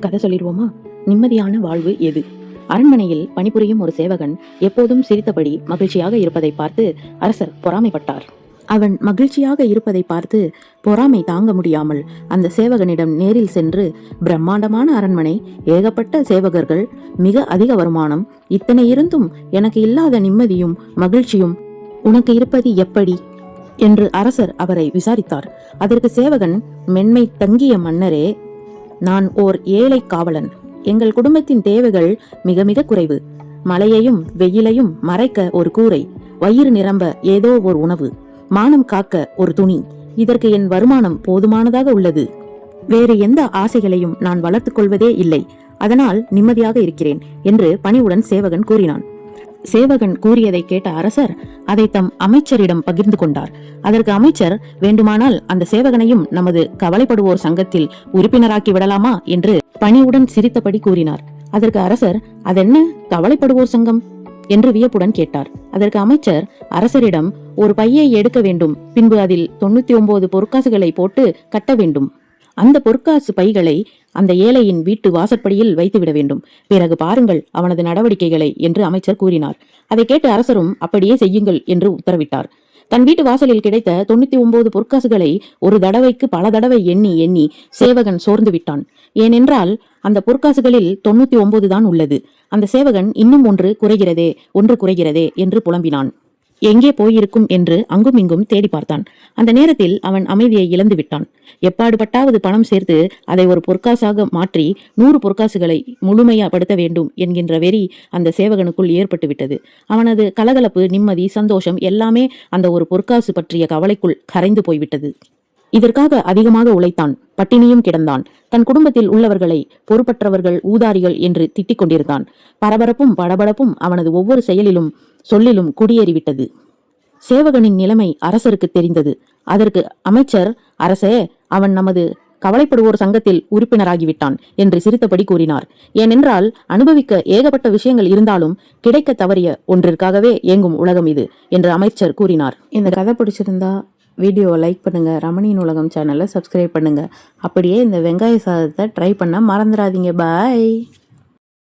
கதை சொல்லிடுவோமா? நிம்மதியான வாழ்வு எது? அரண்மனையில் பணிபுரியும் ஒரு சேவகன் எப்போதும் சிரித்தபடி மகிழ்ச்சியாக இருப்பதை பார்த்து அரசர் பொறாமைப்பட்டார். அவன் மகிழ்ச்சியாக இருப்பதை பார்த்து பொறாமை தாங்க முடியாமல் அந்த சேவகனிடம் நேரில் சென்று பிரம்மாண்டமான அரண்மனை ஏகப்பட்ட சேவகர்கள் மிக அதிக வருமானம் இத்தனை இருந்தும் எனக்கு இல்லாத நிம்மதியும் மகிழ்ச்சியும் உனக்கு இருப்பது எப்படி? என்று அரசர் அவரை விசாரித்தார். அதற்கு சேவகன் மென்மை தங்கிய மன்னரே நான் ஓர் ஏழை காவலன். எங்கள் குடும்பத்தின் தேவைகள் மிக மிக குறைவு. மழையையும் வெயிலையும் மறைக்க ஒரு கூரை வயிறு நிரம்ப ஏதோ ஒரு உணவு மானம் காக்க ஒரு துணி. இதற்கு என் வருமானம் போதுமானதாக உள்ளது. வேறு எந்த ஆசைகளையும் நான் வளர்த்துக் கொள்வதே இல்லை. அதனால் நிம்மதியாக இருக்கிறேன் என்று பணிவுடன் சேவகன் கூறினான். சேவகன் கூறியதை கேட்ட அரசர் அதை தம் அமைச்சரிடம் பகிர்ந்து கொண்டார். அதற்கு அமைச்சர் வேண்டுமானால் அந்த சேவகனையும் நமது கவலைப்படுவோர் சங்கத்தில் உறுப்பினராக்கி விடலாமா? என்று பணிவுடன் சிரித்தபடி கூறினார். அதற்கு அரசர் அதென்ன? கவலைப்படுவோர் சங்கம்? என்று வியப்புடன் கேட்டார். அதற்கு அமைச்சர் அரசரிடம் ஒரு பையை எடுக்க வேண்டும். பின்பு அதில் தொண்ணூத்தி ஒன்பது பொற்காசுகளை போட்டு கட்ட வேண்டும். அந்த பொற்காசு பைகளை அந்த ஏழையின் வீட்டு வாசற்படியில் வைத்துவிட வேண்டும். பிறகு பாருங்கள் அவனது நடவடிக்கைகளை என்று அமைச்சர் கூறினார். அதை கேட்டு அரசரும் அப்படியே செய்யுங்கள் என்று உத்தரவிட்டார். தன் வீட்டு வாசலில் கிடைத்த தொண்ணூத்தி ஒன்பது பொற்காசுகளை ஒரு தடவைக்கு பல தடவை எண்ணி எண்ணி சேவகன் சோர்ந்து விட்டான். ஏனென்றால் அந்த பொற்காசுகளில் தொண்ணூத்தி ஒன்பது தான் உள்ளது. அந்த சேவகன் இன்னும் ஒன்று குறைகிறதே ஒன்று குறைகிறதே என்று புலம்பினான். எங்கே போயிருக்கும் என்று அங்கும் இங்கும் தேடி பார்த்தான். அந்த நேரத்தில் அவன் அமைதியை இழந்து விட்டான். எப்பாடுபட்டாவது பணம் சேர்த்து அதை ஒரு பொற்காசாக மாற்றி நூறு பொற்காசுகளை முழுமையாப்படுத்த வேண்டும் என்கின்ற வெறி அந்த சேவகனுக்குள் ஏற்பட்டு விட்டது. அவனது கலகலப்பு நிம்மதி சந்தோஷம் எல்லாமே அந்த ஒரு பொற்காசு பற்றிய கவலைக்குள் கரைந்து போய்விட்டது. இதற்காக அதிகமாக உழைத்தான் பட்டினியும் கிடந்தான். தன் குடும்பத்தில் உள்ளவர்களை பொறுப்பற்றவர்கள் ஊதாரிகள் என்று திட்டிக் கொண்டிருந்தான். பரபரப்பும் படபடப்பும் அவனது ஒவ்வொரு செயலிலும் சொல்லிலும் குடியேறிவிட்டது. சேவகனின் நிலைமை அரசருக்கு தெரிந்தது. அதற்கு அமைச்சர் அரசே அவன் நமது கவலைப்படுவோர் சங்கத்தில் உறுப்பினராகிவிட்டான் என்று சிரித்தபடி கூறினார். ஏனென்றால் அனுபவிக்க ஏகப்பட்ட விஷயங்கள் இருந்தாலும் கிடைக்க தவறிய ஒன்றிற்காகவே இயங்கும் உலகம் இது என்று அமைச்சர் கூறினார். இந்த கதை பிடிச்சிருந்தா வீடியோவை லைக் பண்ணுங்கள் ரமணியின் உலகம் சேனலை சப்ஸ்கிரைப் பண்ணுங்கள் அப்படியே இந்த வெங்காய சாதத்தை ட்ரை பண்ண மறந்துடாதீங்க. பாய்